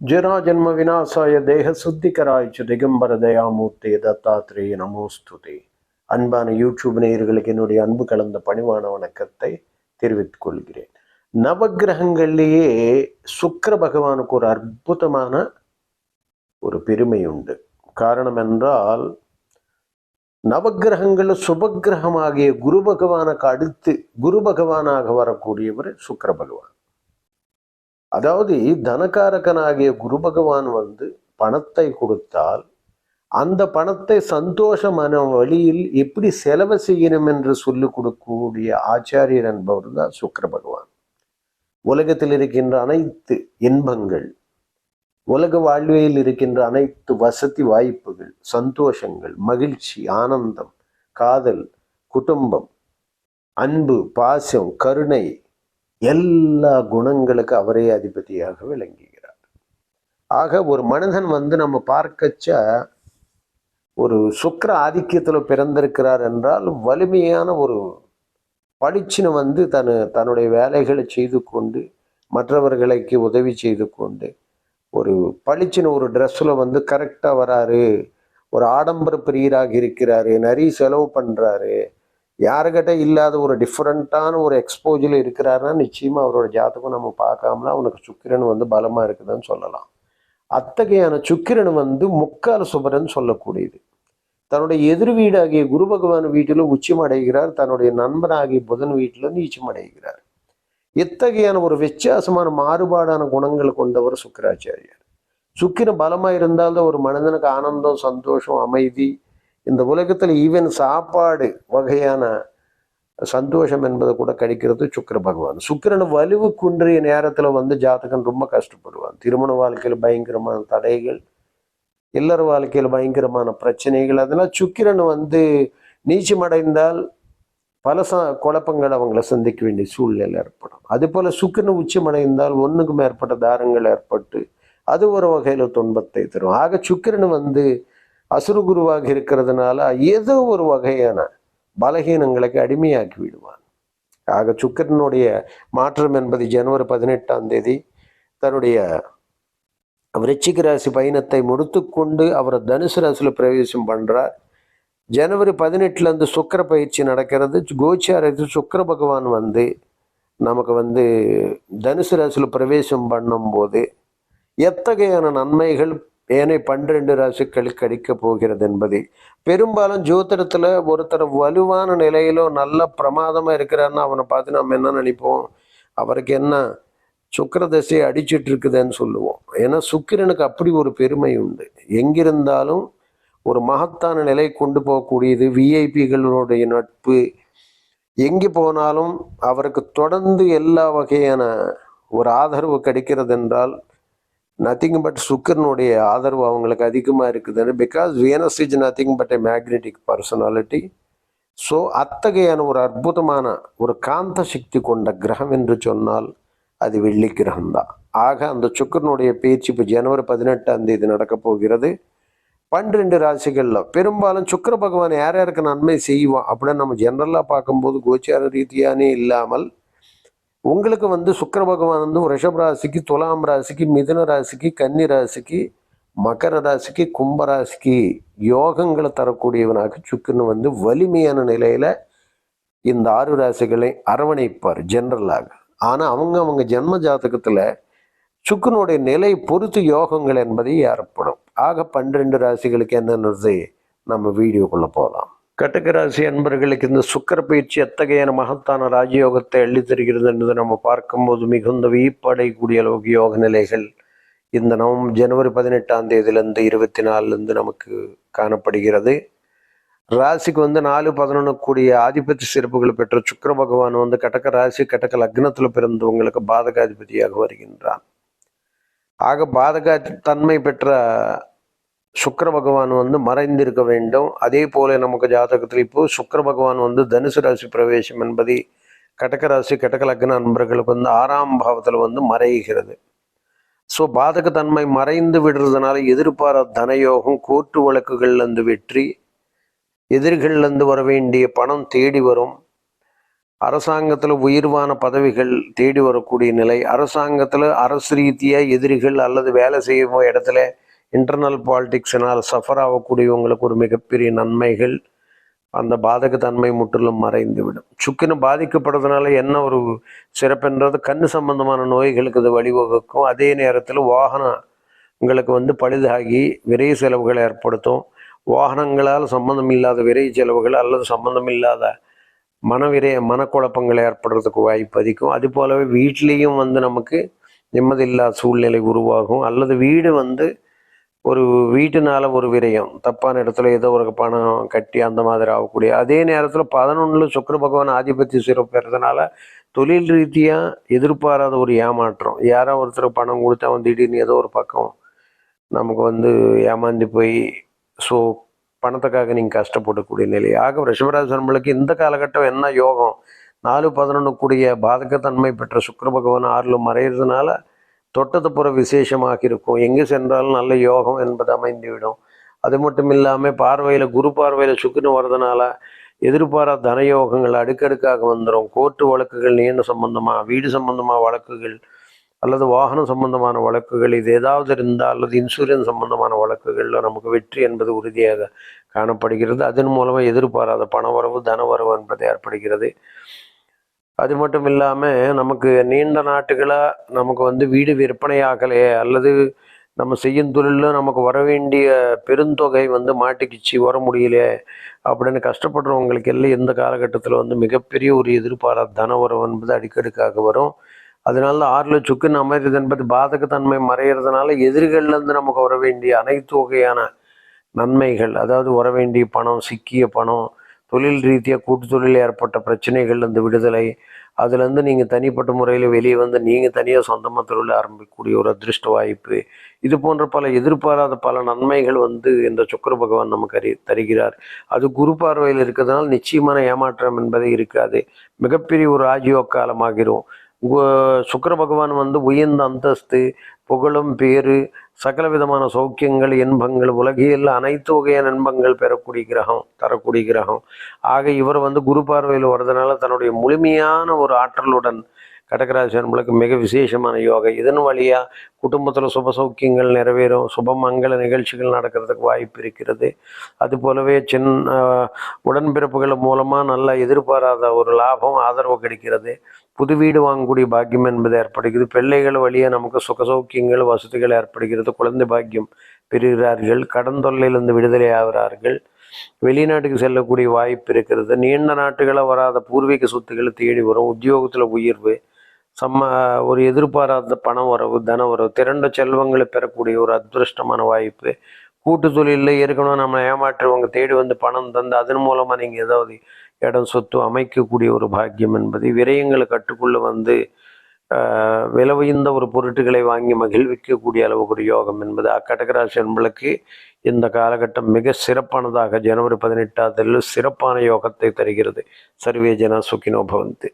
ಜರಾಜನ್ಮ ವಿನಾಶಾಯ ದೇಹ சுத்திகராய்ச்சு திகம்பர தயாமூர்த்தி தத்தாத்திரேய நமோஸ்துதே அன்பான யூடியூப் நேயர்களுக்கு என்னுடைய அன்பு கலந்த பணிவான வணக்கத்தை தெரிவித்துக் கொள்கிறேன் நவக்கிரகங்கள்லேயே சுக்கிர பகவானுக்கு ஒரு அற்புதமான ஒரு பெருமை உண்டு காரணம் என்றால் நவக்கிரகங்கள் சுபகிரகமாகிய குரு பகவானுக்கு அடுத்து குரு பகவானாக வரக்கூடியவர் சுக்கர பகவான். அதாவது தனகாரகனாகிய குரு பகவான் வந்து பணத்தை கொடுத்தால் அந்த பணத்தை சந்தோஷமான வழியில் எப்படி செலவு செய்யணும் என்று சொல்லிக் கொடுக்கக்கூடிய ஆச்சாரியர் என்பவர் தான் சுக்கர பகவான். உலகத்தில் இருக்கின்ற அனைத்து இன்பங்கள் உலக வாழ்வியல் இருக்கின்ற அனைத்து வசதி வாய்ப்புகள் சந்தோஷங்கள் மகிழ்ச்சி ஆனந்தம் காதல் குடும்பம் அன்பு பாசம் கருணை எல்லா குணங்களுக்கு அவரே அதிபதியாக விளங்குகிறார். ஆக ஒரு மனிதன் வந்து நம்ம பார்க்கச்ச ஒரு சுக்கர ஆதிக்கத்தில் பிறந்திருக்கிறார் என்றால் வலிமையான ஒரு படிச்சின வந்து தன் தன்னுடைய வேலைகளை செய்து கொண்டு மற்றவர்களுக்கு உதவி செய்து கொண்டு ஒரு பளிச்சுன்னு ஒரு ட்ரெஸ்ஸில் வந்து கரெக்டாக வராரு. ஒரு ஆடம்பர பிரியராக இருக்கிறாரு. நிறைய செலவு பண்ணுறாரு யாருக்கிட்ட இல்லாத ஒரு டிஃப்ரெண்ட்டான ஒரு எக்ஸ்போஜில் இருக்கிறாருன்னா நிச்சயமாக அவரோட ஜாதகம் நம்ம பார்க்காமல அவனுக்கு சுக்கிரன் வந்து பலமாக இருக்குதுன்னு சொல்லலாம். அத்தகையான சுக்கிரன் வந்து முக்கால சுபரன் சொல்லக்கூடியது. தன்னுடைய எதிர் வீடாகிய குரு பகவான் வீட்டிலும் உச்சம் அடைகிறார். தன்னுடைய நண்பனாகிய புதன் வீட்டிலும் நீச்சம் அடைகிறார். இத்தகையான ஒரு வித்தியாசமான மாறுபாடான குணங்கள் கொண்டவர் சுக்கராச்சாரியார். சுக்கிரன் பலமாக இருந்தால்தான் ஒரு மனிதனுக்கு ஆனந்தம் சந்தோஷம் அமைதி. இந்த உலகத்தில் ஈவன் சாப்பாடு வகையான சந்தோஷம் என்பதை கூட கிடைக்கிறது சுக்கிர பகவான். சுக்கிரன் வலுவு குன்றிய நேரத்தில் வந்து ஜாதகன் ரொம்ப கஷ்டப்படுவான். திருமண வாழ்க்கையில் பயங்கரமான தடைகள் இல்லற வாழ்க்கையில் பயங்கரமான பிரச்சனைகள் அதெல்லாம் சுக்கிரன் வந்து நீச்சமடைந்தால் பல ச குழப்பங்கள் அவங்கள சந்திக்க வேண்டிய சூழ்நிலை ஏற்படும். அது போல சுக்கிரன் உச்சமடைந்தால் ஒன்றுக்கு மேற்பட்ட தாரங்கள் ஏற்பட்டு அது ஒரு வகையில் துன்பத்தை தரும். ஆக சுக்கிரன் வந்து அசுரகுருவாக இருக்கிறதுனால ஏதோ ஒரு வகையான பலகீனங்களுக்கு அடிமையாக்கி விடுவான். ஆக சுக்கரனுடைய மாற்றம் என்பது ஜனவரி பதினெட்டாம் தேதி தன்னுடைய விருச்சிக ராசி பயணத்தை முடித்துக்கொண்டு அவர் தனுசு ராசியில் பிரவேசம் பண்ணுறார் ஜனவரி பதினெட்டுலேருந்து சுக்கர பயிற்சி நடக்கிறது. கோச்சாரத்தில் சுக்கர பகவான் வந்து நமக்கு வந்து தனுசு ராசியில் பிரவேசம் பண்ணும்போது எத்தகையான நன்மைகள் ஏனை பன்னிரண்டு ராசிகளுக்கு அடிக்க போகிறது என்பது. பெரும்பாலும் ஜோதிடத்தில் ஒருத்தர் வலுவான நிலையிலோ நல்ல பிரமாதமாக இருக்கிறான்னு அவனை பார்த்து நம்ம என்ன நினைப்போம்? அவருக்கு என்ன சுக்கர தசையை அடிச்சிட்டு இருக்குதுன்னு சொல்லுவோம். ஏன்னா சுக்கிரனுக்கு அப்படி ஒரு பெருமை உண்டு. எங்கிருந்தாலும் ஒரு மகத்தான நிலை கொண்டு போகக்கூடியது விஐபிகளுடைய நட்பு. எங்கே போனாலும் அவருக்கு தொடர்ந்து எல்லா வகையான ஒரு ஆதரவு கிடைக்கிறது என்றால் நத்திங் பட் சுக்கரனுடைய ஆதரவு அவங்களுக்கு அதிகமாக இருக்குதுன்னு because Venus is nothing but a magnetic personality so அத்தகையான ஒரு அற்புதமான ஒரு காந்த சக்தி கொண்ட கிரகம் என்று சொன்னால் அது வெள்ளி கிரகம்தான். ஆக அந்த சுக்கரனுடைய பேச்சு இப்போ ஜனவரி பதினெட்டாம் தேதி நடக்கப் போகிறது. பன்னிரெண்டு ராசிகளில். பெரும்பாலும் சுக்கர பகவான் யார் யாருக்கு நன்மை செய்வான் அப்படின்னு நம்ம ஜென்ரலாக பார்க்கும்போது கோச்சார ரீதியானே இல்லாமல் உங்களுக்கு வந்து சுக்கர பகவான் வந்து ரிஷப் ராசிக்கு துலாம் ராசிக்கு மிதுன ராசிக்கு கன்னி ராசிக்கு மகர ராசிக்கு கும்ப ராசிக்கு யோகங்களை தரக்கூடியவனாக சுக்கரன் வந்து வலிமையான நிலையில் இந்த ஆறு ராசிகளை அரவணைப்பார் ஜென்ரலாக ஆனால் அவங்க அவங்க ஜென்ம ஜாதகத்தில் சுக்கனுடைய நிலை பொறுத்து யோகங்கள் என்பதை ஏற்படும். ஆக பன்னிரெண்டு ராசிகளுக்கு என்னென்னது நம்ம வீடியோக்குள்ளே போகலாம் கட்டக ராசி அன்பர்களுக்கு இந்த சுக்கர பயிற்சி எத்தகையான மகத்தான ராஜயோகத்தை அள்ளி தருகிறது என்பதை நம்ம பார்க்கும்போது மிகுந்த வியப்படையக்கூடிய அளவுக்கு யோக நிலைகள் இந்த நவம் ஜனவரி பதினெட்டாம் தேதியிலேருந்து இருபத்தி நாலுலேருந்து நமக்கு காணப்படுகிறது. ராசிக்கு வந்து நாலு பதினொன்று கூடிய ஆதிபத்திய சிறப்புகள் பெற்ற சுக்கர பகவான் வந்து கடக ராசி கடக லக்னத்தில் பிறந்தவங்களுக்கு பாதகாதிபதியாக வருகின்றான் ஆக பாதக தன்மை பெற்ற சுக்கர பகவான் வந்து மறைந்திருக்க வேண்டும். அதே போல நமக்கு ஜாதகத்தில் இப்போ சுக்கர பகவான் வந்து தனுசு ராசி பிரவேசம் என்பதை கடக ராசி கடக லக்ன நண்பர்களுக்கு வந்து ஆறாம் பாவத்தில் வந்து மறைகிறது. ஸோ பாதக தன்மை மறைந்து விடுறதுனால எதிர்பாராத தனயோகம் கோர்ட்டு வழக்குகள்லேருந்து வெற்றி எதிரிகள்லேருந்து வர வேண்டிய பணம் தேடி வரும். அரசாங்கத்தில் உயர்வான பதவிகள் தேடி வரக்கூடிய நிலை. அரசாங்கத்தில் அரசு ரீதியாக எதிரிகள் அல்லது வேலை செய்யும் இடத்துல இன்டர்னல் பாலிடிக்ஸினால் சஃபர் ஆகக்கூடியவங்களுக்கு ஒரு மிகப்பெரிய நன்மைகள் அந்த பாதகத்தன்மை முற்றிலும் மறைந்துவிடும். சுக்கின பாதிக்கப்படுறதுனால என்ன ஒரு சிறப்புன்றது? கண் சம்பந்தமான நோய்களுக்கு இது வழிவகுக்கும். அதே நேரத்தில் வாகனங்களுக்கு வந்து பழுதாகி விரை செலவுகளை ஏற்படுத்தும். வாகனங்களால் சம்பந்தம் இல்லாத விரை செலவுகள் அல்லது சம்பந்தம் இல்லாத மனவிரைய மனக்குழப்பங்கள் ஏற்படுறதுக்கு வாய்ப்பு அதிகம். அது போலவே வீட்லேயும் வந்து நமக்கு நிம்மதியில்லாத சூழ்நிலை உருவாகும். அல்லது வீடு வந்து ஒரு வீட்டுனால ஒரு விரயம். தப்பான இடத்துல ஏதோ ஒரு பணம் கட்டி அந்த மாதிரி ஆகக்கூடிய. அதே நேரத்தில் பதினொன்றில் சுக்கர பகவான் ஆதிபத்திய சிறப்பு பெறதுனால தொழில் ரீதியாக எதிர்பாராத ஒரு ஏமாற்றம். யாரோ ஒருத்தர் பணம் கொடுத்தா வந்து திடீர்னு ஏதோ ஒரு பக்கம் நமக்கு வந்து ஏமாந்து போய் ஸோ பணத்துக்காக நீங்கள் கஷ்டப்படக்கூடிய நிலை. ஆக ரிஷபராசி இந்த காலகட்டம் என்ன யோகம்? நாலு பதினொன்று கூடிய பாதகத்தன்மை பெற்ற சுக்கர பகவான் ஆறில் மறையிறதுனால தொட்டது புற விசேஷமாக இருக்கும் எங்கே சென்றாலும் நல்ல யோகம் என்பது அமைந்துவிடும். அது மட்டும் இல்லாமல் பார்வையில் குரு பார்வையில் சுக்கிரன் வர்றதுனால எதிர்பாராத தனயோகங்கள் அடுக்கடுக்காக வந்துடும் கோர்ட்டு வழக்குகள் நீண்ட சம்பந்தமாக வீடு சம்பந்தமாக வழக்குகள் அல்லது வாகனம் சம்பந்தமான வழக்குகள் இது ஏதாவது இருந்தால் அல்லது இன்சூரன்ஸ் சம்பந்தமான வழக்குகளில் நமக்கு வெற்றி என்பது உறுதியாக காணப்படுகிறது. அதன் மூலமாக எதிர்பாராத பணவரவு தனவரவு என்பது ஏற்படுகிறது. அது மட்டும் இல்லாமல் நமக்கு நீண்ட நாட்டுகளாக நமக்கு வந்து வீடு விற்பனையாகலையே அல்லது நம்ம செய்யும் தொழிலில் நமக்கு வர வேண்டிய பெருந்தொகை வந்து மாட்டிக்கிச்சு வர முடியலையே அப்படின்னு கஷ்டப்படுறவங்களுக்கு எல்லாம் இந்த காலகட்டத்தில் வந்து மிகப்பெரிய ஒரு எதிர்பாராத தனவரவு என்பது அடிக்கடிக்காக வரும். அதனால ஆறில் சுக்குன்னு அமைறது என்பது பாதகத்தன்மை மறைகிறதுனால எதிர்கள்லேருந்து நமக்கு வர வேண்டிய அனைத்து வகையான நன்மைகள் அதாவது வர வேண்டிய பணம் சிக்கிய பணம் தொழில் ரீதியாக கூட்டு தொழில் ஏற்பட்ட பிரச்சனைகள்லேருந்து விடுதலை அதுலேருந்து நீங்கள் தனிப்பட்ட முறையில் வெளியே வந்து நீங்கள் தனியாக சொந்தமாக தொழில் ஆரம்பிக்கக்கூடிய ஒரு அதிருஷ்ட வாய்ப்பு. இது போன்ற பல எதிர்பாராத பல நன்மைகள் வந்து இந்த சுக்கர பகவான் நமக்கு அறி தருகிறார். அது குரு பார்வையில் இருக்கிறதுனால நிச்சயமான ஏமாற்றம் என்பதே இருக்காது. மிகப்பெரிய ஒரு ஆஜியோ காலமாகிரும் சுக்கர பகவான் வந்து உயர்ந்த அந்தஸ்து புகழும் பேரு சகல விதமான சௌக்கியங்கள் இன்பங்கள் உலகியல் அனைத்து வகையான இன்பங்கள் பெறக்கூடிய கிரகம் தரக்கூடிய கிரகம். ஆக இவர் வந்து குரு பார்வையில் வர்றதுனால தன்னுடைய முழுமையான ஒரு ஆற்றலுடன் கடகராசி நம்மளுக்கு மிக விசேஷமான யோகா. இதன் வழியாக குடும்பத்தில் சுப சௌக்கியங்கள் நிறைவேறும் சுபமங்கல நிகழ்ச்சிகள் நடக்கிறதுக்கு வாய்ப்பு இருக்கிறது. அது போலவே சின்ன உடன்பிறப்புகள் மூலமாக நல்ல எதிர்பாராத ஒரு லாபம் ஆதரவு கிடைக்கிறது. புது வீடு வாங்கக்கூடிய பாக்கியம் என்பது ஏற்படுகிறது. பிள்ளைகள் வழியாக நமக்கு சுக சௌக்கியங்கள் வசதிகள் ஏற்படுகிறது. குழந்தை பாக்கியம் பெறுகிறார்கள். கடன் தொல்லையிலிருந்து விடுதலை ஆகிறார்கள். வெளிநாட்டுக்கு செல்லக்கூடிய வாய்ப்பு இருக்கிறது. நீண்ட நாட்டுகளை வராத பூர்வீக சொத்துக்களை தேடி வரும். உத்தியோகத்தில் உயர்வு சம்ம ஒரு எதிர்பாராத பண உறவு தன உறவு திரண்ட செல்வங்களை பெறக்கூடிய ஒரு அதிருஷ்டமான வாய்ப்பு. கூட்டு தொழிலில் ஏற்கனவே நம்ம ஏமாற்றுவங்க தேடி வந்து பணம் தந்து அதன் மூலமாக நீங்கள் ஏதாவது இடம் சொத்து அமைக்கக்கூடிய ஒரு பாக்கியம் என்பது விரயங்களை கட்டுக்குள்ளே வந்து ஆஹ், ஒரு பொருட்களை வாங்கி மகிழ்விக்கக்கூடிய அளவுக்கு ஒரு யோகம் என்பது அக்கடகராசி என்பளுக்கு இந்த காலகட்டம் மிக சிறப்பானதாக ஜனவரி பதினெட்டாம் தேதியில் சிறப்பான யோகத்தை தருகிறது. சர்வே ஜன சுகினோ பவந்து.